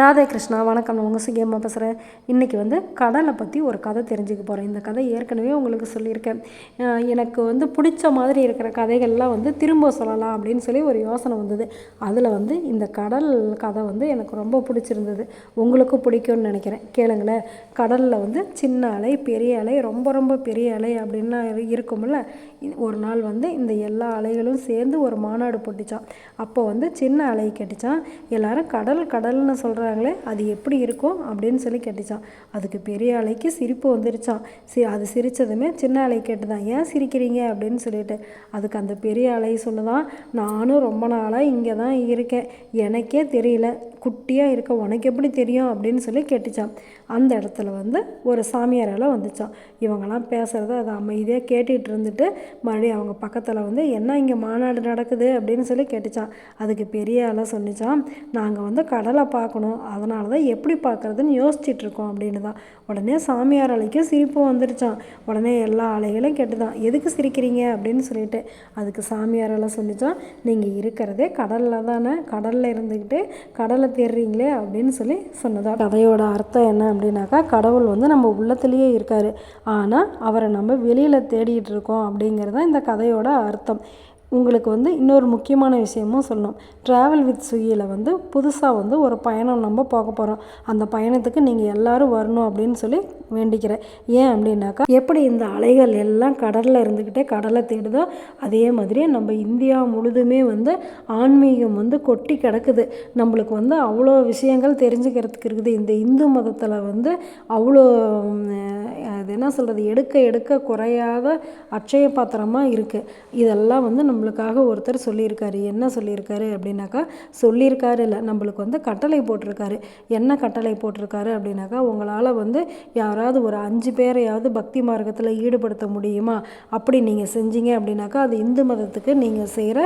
ராதே கிருஷ்ணா வணக்கம். நான் உங்கள் சுகியம்மா பேசுகிறேன் இன்றைக்கி வந்து கடலை பற்றி ஒரு கதை தெரிஞ்சுக்க போகிறேன் இந்த கதை ஏற்கனவே உங்களுக்கு சொல்லியிருக்கேன். எனக்கு வந்து பிடிச்ச மாதிரி இருக்கிற கதைகள்லாம் வந்து திரும்ப சொல்லலாம் அப்படின்னு சொல்லி ஒரு யோசனை வந்தது. அதில் வந்து இந்த கடல் கதை வந்து எனக்கு ரொம்ப பிடிச்சிருந்தது. உங்களுக்கும் பிடிக்கும்னு நினைக்கிறேன். கேளுங்களேன். கடலில் வந்து சின்ன அலை பெரிய அலை ரொம்ப ரொம்ப பெரிய அலை அப்படின்னு இருக்கும்ல. இது ஒரு நாள் வந்து இந்த எல்லா அலைகளும் சேர்ந்து ஒரு மாநாடு போட்டுச்சான் அப்போ வந்து சின்ன அலை கேட்டுச்சான் எல்லாரும் கடல் கடல்னு சொல்கிறாங்களே அது எப்படி இருக்கும் அப்படின்னு சொல்லி கேட்டுச்சான் அதுக்கு பெரிய அலைக்கு சிரிப்பு வந்துருச்சான் சி அது சிரித்ததுமே சின்ன அலை கேட்டுதான். ஏன் சிரிக்கிறீங்க அப்படின்னு சொல்லிட்டு. அதுக்கு அந்த பெரிய அலை சொல்லுதான் நானும் ரொம்ப நாளாக இங்கே தான் இருக்கேன். எனக்கே தெரியல. குட்டியாக இருக்க உனக்கு எப்படி தெரியும் அப்படின்னு சொல்லி கேட்டுச்சான் அந்த இடத்துல வந்து ஒரு சாமியாரால் வந்துச்சான் இவங்கெல்லாம் பேசுகிறத அதை அமைதியாக கேட்டுகிட்டு இருந்துட்டு மறுபடியும் அவங்க பக்கத்தில் வந்து என்ன இங்கே மாநாடு நடக்குது? அப்படின்னு சொல்லி கேட்டுச்சான் அதுக்கு பெரிய ஆளாக சொன்னிச்சான் நாங்கள் வந்து கடலை பார்க்கணும். அதனால தான் எப்படி பார்க்குறதுன்னு யோசிச்சுட்டு இருக்கோம் அப்படின்னு தான் உடனே சாமியார் அலைக்கும் சிரிப்பு வந்துருச்சான் உடனே எல்லா அலைகளும் கேட்டுதான் எதுக்கு சிரிக்கிறீங்க? அப்படின்னு சொல்லிட்டு அதுக்கு சாமியார் எல்லாம் சொன்னிச்சான் நீங்கள் இருக்கிறதே கடலில் தானே. கடலில் இருந்துக்கிட்டு கடலை தேடுறீங்களே அப்படின்னு சொல்லி சொன்னதா. கதையோட அர்த்தம் என்ன அப்படின்னாக்கா கடவுள் வந்து நம்ம உள்ளத்துலேயே இருக்கார். ஆனால் அவரை நம்ம வெளியில் தேடிட்டு இருக்கோம் அப்படிங்கிறது தான் இந்த கதையோட அர்த்தம். உங்களுக்கு வந்து இன்னொரு முக்கியமான விஷயமும் சொல்லணும். ட்ராவல் வித் ஸ்விக்கியில் வந்து புதுசாக வந்து ஒரு பயணம் நம்ம போக போகிறோம் அந்த பயணத்துக்கு நீங்கள் எல்லோரும் வரணும் அப்படின்னு சொல்லி வேண்டிக்கிறேன். ஏன் அப்படின்னாக்கா எப்படி இந்த அலைகள் எல்லாம் கடலில் இருந்துக்கிட்டே கடலை தேடுதோ அதே மாதிரி நம்ம இந்தியா முழுதுமே வந்து ஆன்மீகம் வந்து கொட்டி கிடக்குது. நம்மளுக்கு வந்து அவ்வளோ விஷயங்கள் தெரிஞ்சுக்கிறதுக்கு இருக்குது. இந்த இந்து மதத்தில் வந்து அவ்வளோ அது என்ன சொல்கிறது எடுக்க எடுக்க குறையாத அட்சய பாத்திரமாக இருக்குது இதெல்லாம் வந்து நம்மளுக்காக ஒருத்தர் சொல்லியிருக்காரு. என்ன சொல்லியிருக்காரு அப்படின்னாக்கா சொல்லியிருக்காரு இல்லை நம்மளுக்கு வந்து கட்டளை போட்டிருக்காரு. என்ன கட்டளை போட்டிருக்காரு அப்படின்னாக்கா உங்களால் வந்து யாராவது ஒரு அஞ்சு பேரையாவது பக்தி மார்க்கத்தில் ஈடுபடுத்த முடியுமா? அப்படி நீங்கள் செஞ்சீங்க அப்படின்னாக்கா அது இந்து மதத்துக்கு நீங்கள் செய்கிற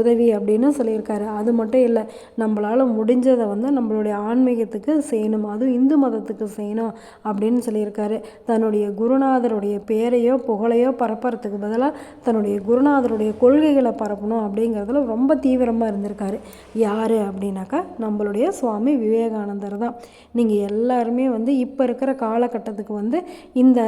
உதவி அப்படின்னு சொல்லியிருக்காரு. அது மட்டும் இல்லை நம்மளால் முடிஞ்சதை வந்து நம்மளுடைய ஆன்மீகத்துக்கு செய்யணும் அதுவும் இந்து மதத்துக்கு செய்யணும் அப்படின்னு சொல்லியிருக்காரு. தன்னுடைய குருநாதருடைய பேரையோ புகழையோ பரப்புறதுக்கு பதிலாக தன்னுடைய குருநாதருடைய கொள்கைகளை பரப்பணும் அப்படிங்கிறதுல ரொம்ப தீவிரமாக இருந்திருக்காரு. யார் அப்படின்னாக்கா நம்மளுடைய சுவாமி விவேகானந்தர் தான். நீங்கள் எல்லாருமே வந்து இப்போ இருக்கிற கால காலகட்டத்துக்கு வந்து இந்த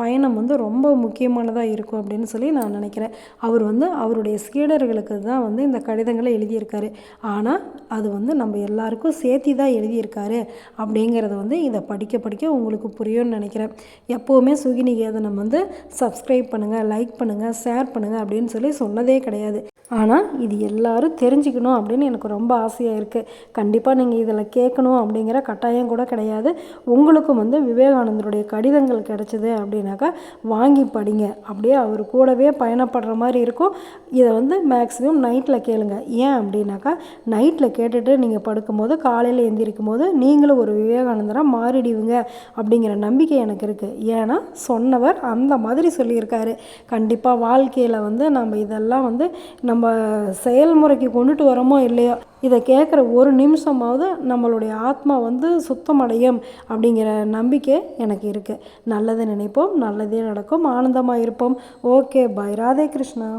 பயணம் வந்து ரொம்ப முக்கியமானதாக இருக்கும் அப்படின்னு சொல்லி நான் நினைக்கிறேன். அவர் வந்து அவருடைய சீடர்களுக்கு தான் வந்து இந்த கடிதங்களை எழுதியிருக்காரு. ஆனால் அது வந்து நம்ம எல்லாருக்கும் சேர்த்தி தான் எழுதியிருக்காரு அப்படிங்கிறத வந்து இதை படிக்க படிக்க உங்களுக்கு புரியும்னு நினைக்கிறேன். எப்போவுமே சுகிநிகேதனம் வந்து சப்ஸ்கிரைப் பண்ணுங்கள் லைக் பண்ணுங்கள் ஷேர் பண்ணுங்கள் அப்படின்னு சொல்லி சொன்னதே கிடையாது. ஆனால் இது எல்லாரும் தெரிஞ்சுக்கணும் அப்படின்னு எனக்கு ரொம்ப ஆசையாக இருக்குது கண்டிப்பாக நீங்கள் இதில் கேட்கணும் அப்படிங்கிற கட்டாயம் கூட கிடையாது. உங்களுக்கும் வந்து விவேகானந்தருடைய கடிதங்கள் கிடைச்சிது அப்படின்னாக்கா வாங்கி படிங்க. அப்படியே அவர் கூடவே பயணப்படுற மாதிரி இருக்கும். இதை வந்து மேக்ஸிமம் நைட்டில் கேளுங்க. ஏன் அப்படின்னாக்கா நைட்டில் கேட்டுட்டு நீங்கள் படுக்கும்போது காலையில் எந்திரிக்கும் போது நீங்களும் ஒரு விவேகானந்தராக மாறிடுவீங்க அப்படிங்கிற நம்பிக்கை எனக்கு இருக்குது ஏன்னா சொன்னவர் அந்த மாதிரி சொல்லியிருக்காரு. கண்டிப்பாக வாழ்க்கையில் வந்து நம்ம இதெல்லாம் வந்து நம்ம நம்ம செயல்முறைக்கு கொண்டுட்டு வரோமோ இல்லையோ இதை கேட்குற ஒரு நிமிஷமாவது நம்மளுடைய ஆத்மா வந்து சுத்தமடையும் அப்படிங்கிற நம்பிக்கை எனக்கு இருக்குது நல்லது நினைப்போம் நல்லதே நடக்கும் ஆனந்தமாக இருப்போம். Okay bye Radhe Krishna.